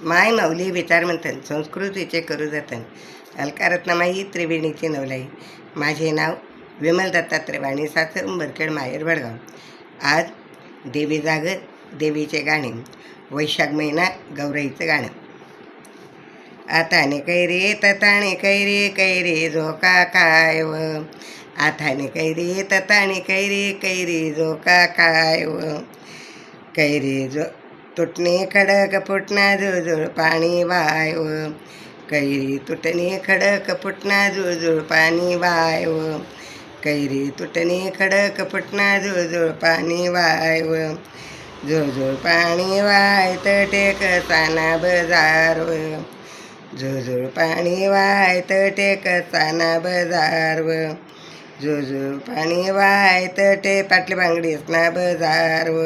माय माऊली विचार विचारमंथन संस्कृतीचे करू जतन. अलकारत्नमाई त्रिवेणीची नवलाई. माझे नाव विमल दत्तात्रय वाणी सासर उंबरखेड माहेर वडगाव आज देवी जागर देवीचे गाणे. वैशाख महिना गौराईचं गाणं. आताने कैरे तताने कैरे कैरे झोका काय व आताने कैरे तताने कैरे कैरे झोका काय व कैरे जो तुटणे खडक फुटना जुळजुळ पाणी वायव कैरी तुटणे खडक फुटना जुळजुळ पाणी वायव कैरी तुटणे खडक फुटना जुळजुळ पाणी वायव व जुळजुळ पाणी वाय टेक साना बजार व जुळजुळ पाणी वाय टेक साना बजार व जुळजुळ पाणी वाय ते पाटली बांगडीसना बजार व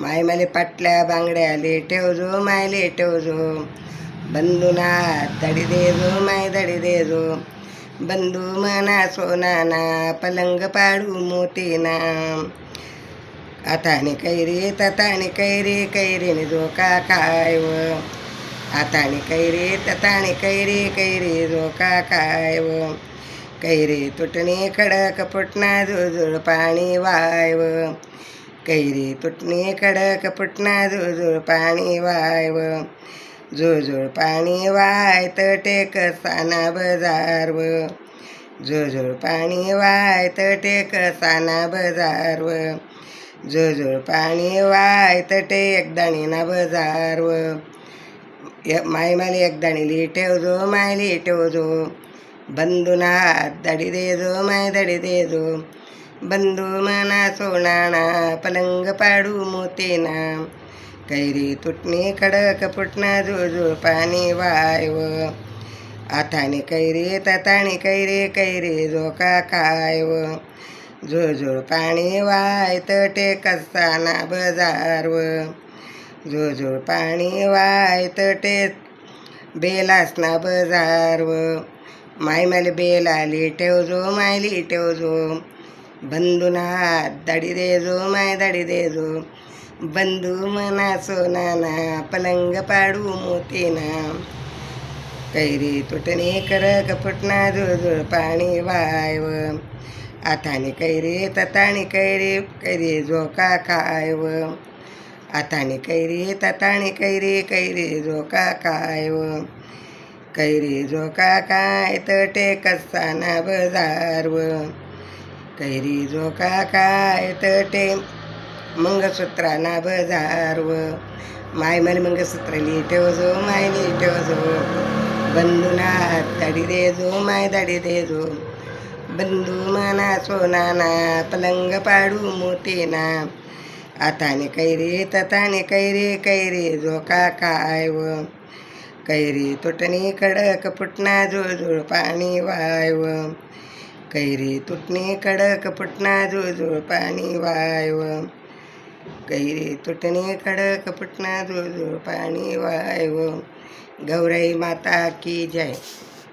माय माले पाटल्या बांगड्याले ठेवजो मायले ठेवजो. बंधूना दडी देजो माय दडी देजो. बंधू म्हणा सोनाना पलंग पाडू मोतीना आताने कैरे तताने कैरे कैरेने झोका काय व. आताने कैरे तताने कैरे कैरे झोका काय व. कैरे तुटणे खडक फुटणा जुळजुळ पाणी वाय व. कैरी पुटणी कडक फुटना जुळजुळ पाणी वाय व। जुळजुळ पाणी वाय टेक साना बजार व। जुळजुळ पाणी वाय टेक साना बजार व। जुळजुळ पाणी वाय ते एकदाणी ना बजार व। य- माय माले एकदाणीली ठेवजो हो मायली हात बंधूना दडी देजो माय हो दडी देजो बंधू मना सोनाणा पलंग पाडू मोतेना कैरी तुटणे खडक फुटना जुळजुळ पाणी वायव व आथाने कैरे तताने कैरे कैरे झोका काय व जुळजुळ पाणी वाय तटे कसाना बजार व जुळजुळ पाणी वाय तटे बेलासना बजार व माय मला बेल आली ठेवजो मायली ठेवजो बंधूना दडी देजो माय दडी देजो बंधू मना सोनाना पलंग पाडू मोतीना कैरी तुटणे कर कपटना जुळजुळ पाणी वायव व आताने कैरी तताणी कैरी कैरी झोका खायव व आताने कैरी तताणी कैरी कैरी झोका खायव कैरी झोका काय तटे कसाना बजार व कैरी का काय तटे? मंगसूत्राना बजार व माय मला जो ठेवजो मायली ठेवजो बंधूना दे जो माय दे जो बंधू मना सोनाना पलंग पाडू मोतीना आताने कैरी तताने कैरे कैरी झोका काय व? कैरी तुटणी कडक फुटना जोळ पाणी वाय व कैरी तुटणी कडक फुटना जुळजुळ पाणी वायव कैरी तुटणे कडक फुटना जुळजुळ पाणी वायव गौराई माता की जय।